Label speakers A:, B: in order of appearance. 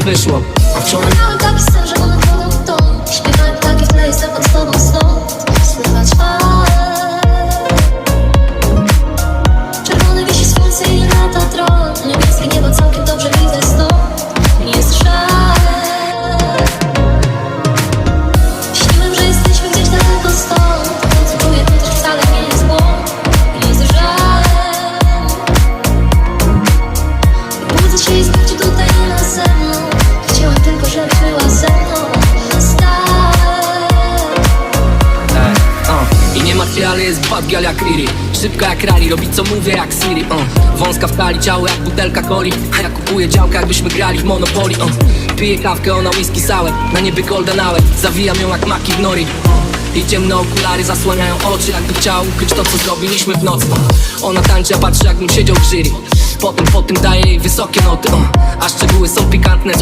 A: wyszło. A wczoraj
B: Miałem taki sen, że one wodą w dom Śpiewałem taki w jestem pod tobą stąd Słychać fal Czerwone wisi słońce i lata tron Niebieskie niebo całkiem dobrze widzę stąd jest żal Śniłem, że jesteśmy gdzieś daleko stąd to też wcale nie jest błąd jest żal Budzę i znów tutaj nie ma
A: Nie martwię, ale jest bad jak Riri Szybka jak rally, robi co mówię jak Siri uh. Wąska w tali, ciało jak butelka coli A ja kupuję działkę jakbyśmy grali w Monopoly uh. Piję kawkę, ona whisky sour Na niebie golden hour, zawijam ją jak maki w nori. I ciemne okulary zasłaniają oczy Jakby chciała ukryć to co zrobiliśmy w nocy. Ona tańczy, a patrzy jakbym siedział w jury Potem, potem daję jej wysokie noty uh. A szczegóły są pikantne, coś